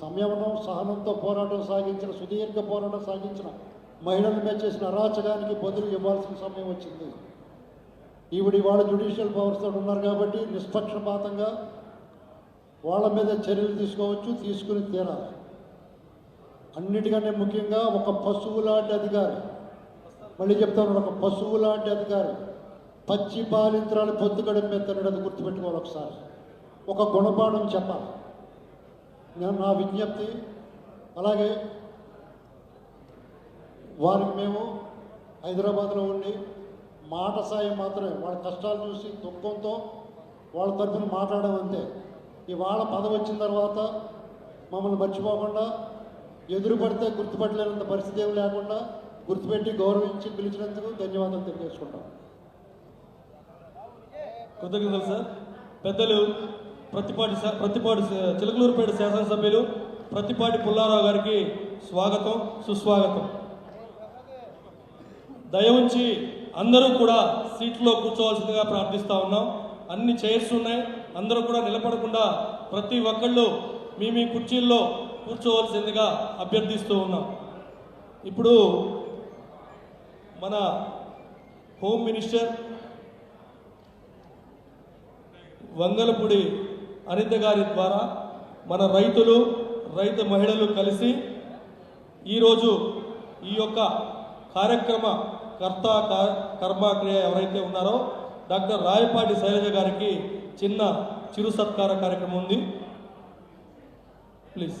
సంయమనం సహనంతో పోరాటం సాగించిన సుదీర్ఘ పోరాటం సాగించిన మహిళల మీద చేసిన అరాచకానికి బదులు ఇవ్వాల్సిన సమయం వచ్చింది. ఈవిడ వాళ్ళ జ్యుడిషియల్ పవర్స్ ఉన్నారు కాబట్టి నిష్పక్షపాతంగా వాళ్ళ మీద చర్యలు తీసుకోవచ్చు తీసుకుని తీరాలి. అన్నిటికంటే ముఖ్యంగా ఒక పశువు లాంటి అధికారి. మళ్ళీ చెప్తాను ఒక పశువు లాంటి అధికారి. పచ్చి బాలింత్రాలు పొద్దుగడం మీద తినడం గుర్తుపెట్టుకోవాలి ఒకసారి. ఒక గుణపాఠం చెప్పాలి. నా విజ్ఞప్తి అలాగే వారికి మేము హైదరాబాద్లో ఉండి మాట సాయం మాత్రమే వాళ్ళ కష్టాలు చూసి దుఃఖంతో వాళ్ళ తరఫున మాట్లాడడం అంతే. ఇవాళ పదవి వచ్చిన తర్వాత మమ్మల్ని మర్చిపోకుండా ఎదురు పడితే గుర్తుపట్టలేనంత పరిస్థితి ఏమి లేకుండా గుర్తుపెట్టి గౌరవించి పిలిచినందుకు ధన్యవాదాలు తెలియజేసుకుంటాం. కృతజ్ఞతలు సార్. పెద్దలు ప్రతిపాటి ప్రతిపాటి చిలకలూరుపేట శాసనసభ్యులు ప్రతిపాటి పుల్లారావు గారికి స్వాగతం సుస్వాగతం. దయ ఉంచి అందరూ కూడా సీట్లో కూర్చోవాల్సిందిగా ప్రార్థిస్తూ ఉన్నాం. అన్ని చైర్స్ ఉన్నాయి. అందరూ కూడా నిలబడకుండా ప్రతి ఒక్కళ్ళు మీ మీ కుర్చీల్లో కూర్చోవలసిందిగా అభ్యర్థిస్తూ ఉన్నాం. ఇప్పుడు మన హోమ్ మినిస్టర్ వంగలపూడి అనిత గారి ద్వారా మన రైతులు రైతు మహిళలు కలిసి ఈరోజు ఈ యొక్క కార్యక్రమ కర్త కర్మక్రియ ఎవరైతే ఉన్నారో డాక్టర్ రాయపాటి శైలజ గారికి చిన్న చిరు సత్కార కార్యక్రమం ఉంది. ప్లీజ్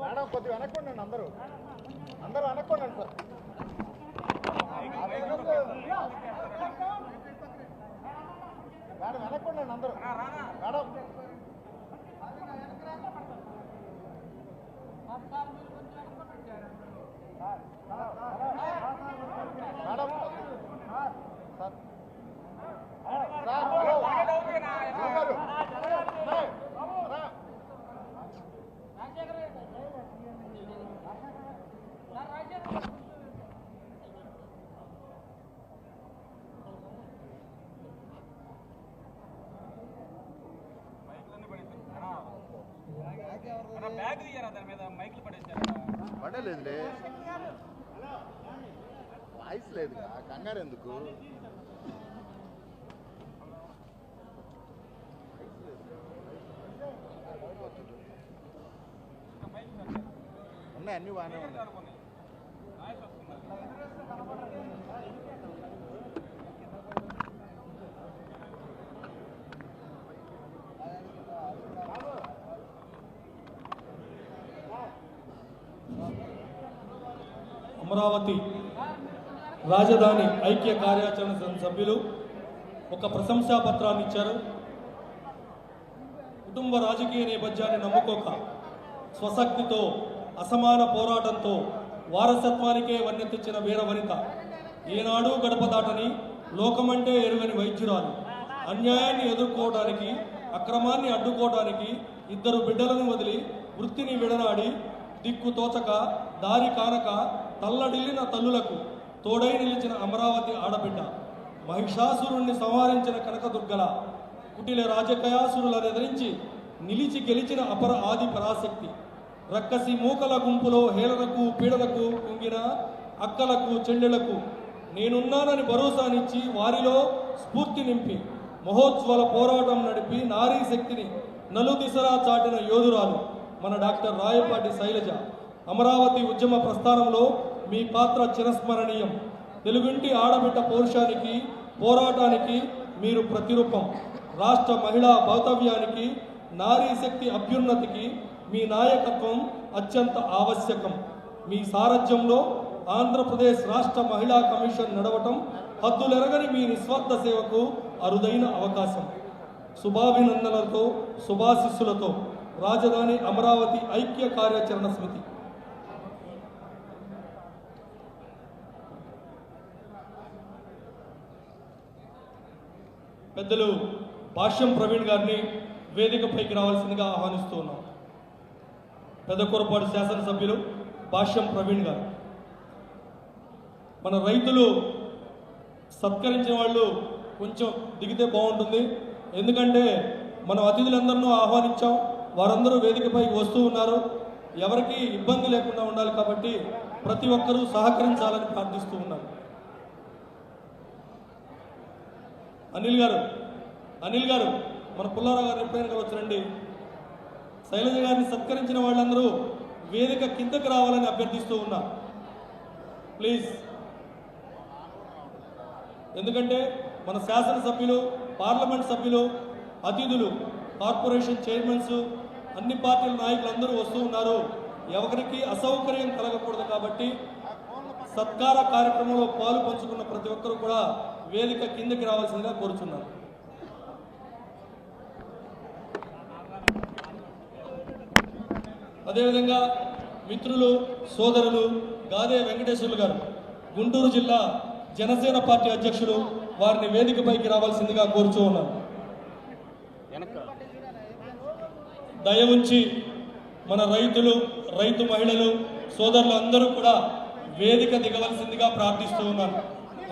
మేడం కొద్దిగా వెనక్కుండండి అందరూ. అందరూ వెనక్కుండండి సార్. మేడం వెనక్కుండండి అందరూ. మేడం సార్ సార్ హలో గారు రా బ్యాగ్ తీయరా? దాని మీద మైకులు పడేసారా పడలేదులే. వాయిస్ లేదు. కంగారు ఎందుకు? ఉన్నాయి అన్ని బాగానే ఉన్నాయి. అమరావతి రాజధాని ఐక్య కార్యాచరణ సంఘ సభ్యులు ఒక ప్రశంసా పత్రాన్ని ఇచ్చారు. కుటుంబ రాజకీయ నేపథ్యాన్ని నమ్ముకోక స్వశక్తితో అసమాన పోరాటంతో వారసత్వానికే వన్నె తెచ్చిన వీర వనిత. ఏనాడు గడప దాటని లోకమంటే ఎరుగని వైద్యురాలు. అన్యాయాన్ని ఎదుర్కోవడానికి అక్రమాన్ని అడ్డుకోవడానికి ఇద్దరు బిడ్డలను వదిలి వృత్తిని విడనాడి దిక్కు తోచక దారి కానక తల్లడిల్లిన తల్లులకు తోడై నిలిచిన అమరావతి ఆడబిడ్డ మహిషాసురుణ్ణి సంహరించిన కనకదుర్గల కుటిల రాజకయాసురులను ఎదిరించి నిలిచి గెలిచిన అపర ఆది పరాశక్తి రక్కసి మూకల గుంపులో హేళనకు పీడలకు కుంగిన అక్కలకు చెల్లెలకు నేనున్నానని భరోసానిచ్చి వారిలో స్ఫూర్తి నింపి మహోజ్వల పోరాటం నడిపి నారీ శక్తిని నలుదిశలా చాటిన యోధురాలు మన డాక్టర్ రాయపాటి శైలజ. అమరావతి ఉద్యమ ప్రస్థానంలో మీ పాత్ర చిరస్మరణీయం. తెలుగుంటి ఆడబిడ్డ పౌరుషానికి పోరాటానికి మీరు ప్రతిరూపం. రాష్ట్ర మహిళా భౌతవ్యానికి నారీ శక్తి అభ్యున్నతికి మీ నాయకత్వం అత్యంత ఆవశ్యకం. మీ సారథ్యంలో ఆంధ్రప్రదేశ్ రాష్ట్ర మహిళా కమిషన్ నడవటం హద్దులెరగని మీ నిస్వార్థ సేవకు అరుదైన అవకాశం. శుభాభినందనలతో శుభాశిస్సులతో. రాజధాని అమరావతి ఐక్య కార్యాచరణ సమితి. పెద్దలు భాష్యం ప్రవీణ్ గారిని వేదికపైకి రావాల్సిందిగా ఆహ్వానిస్తూ ఉన్నాం. పెద్ద కొరపాటు శాసనసభ్యులు భాష్యం ప్రవీణ్ గారు. మన రైతులు సత్కరించిన వాళ్ళు కొంచెం దిగితే బాగుంటుంది. ఎందుకంటే మనం అతిథులందరినూ ఆహ్వానించాం. వారందరూ వేదికపైకి వస్తూ ఉన్నారు. ఎవరికి ఇబ్బంది లేకుండా ఉండాలి కాబట్టి ప్రతి ఒక్కరూ సహకరించాలని ప్రార్థిస్తూ ఉన్నారు అనిల్ గారు అనిల్ గారు మన పుల్లారావు గారు ఎప్పుడైనా వచ్చారండి? శైలజ గారిని సత్కరించిన వాళ్ళందరూ వేదిక కిందకి రావాలని అభ్యర్థిస్తూ ఉన్నా. ప్లీజ్ ఎందుకంటే మన శాసనసభ్యులు పార్లమెంట్ సభ్యులు అతిథులు కార్పొరేషన్ చైర్మన్స్ అన్ని పార్టీల నాయకులు అందరూ వస్తూ ఉన్నారు. ఎవరికి అసౌకర్యం కలగకూడదు కాబట్టి సత్కార కార్యక్రమంలో పాలు పంచుకున్న ప్రతి ఒక్కరూ కూడా వేదిక కిందకి రావాల్సిందిగా కోరుచున్నాను. అదేవిధంగా మిత్రులు సోదరులు గాదే వెంకటేశ్వర్లు గారు గుంటూరు జిల్లా జనసేన పార్టీ అధ్యక్షులు వారిని వేదికపైకి రావాల్సిందిగా కోరుచూ ఉన్నాను. దయ ఉంచి మన రైతులు రైతు మహిళలు సోదరులు అందరూ కూడా వేదిక దిగవలసిందిగా ప్రార్థిస్తూ ఉన్నాను.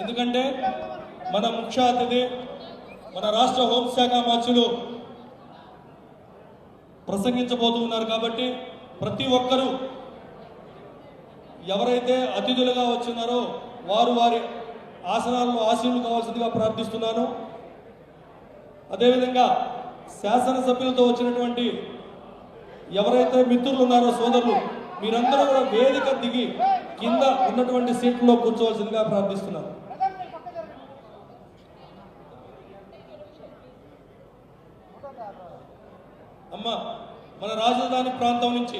ఎందుకంటే మన ముఖ్య అతిథి మన రాష్ట్ర హోంశాఖ మంత్రులు ప్రసంగించబోతూ ఉన్నారు కాబట్టి ప్రతి ఒక్కరూ ఎవరైతే అతిథులుగా వచ్చినారో వారు వారి ఆసనాల్లో ఆశీనులు కావాల్సిందిగా ప్రార్థిస్తున్నాను. అదేవిధంగా శాసనసభ్యులతో వచ్చినటువంటి ఎవరైతే మిత్రులు ఉన్నారో సోదరులు మీరందరూ కూడా వేదిక దిగి కింద ఉన్నటువంటి సీట్లో కూర్చోవలసిందిగా ప్రార్థిస్తున్నాను. అమ్మ మన రాజధాని ప్రాంతం నుంచి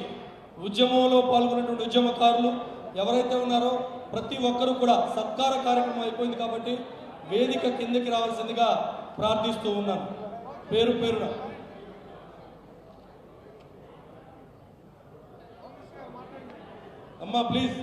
ఉద్యమంలో పాల్గొన్నటువంటి ఉద్యమకారులు ఎవరైతే ఉన్నారో ప్రతి ఒక్కరూ కూడా సత్కార కార్యక్రమం అయిపోయింది కాబట్టి వేదిక కిందకి రావాల్సిందిగా ప్రార్థిస్తూ ఉన్నాను. పేరు పేరున. అమ్మా ప్లీజ్.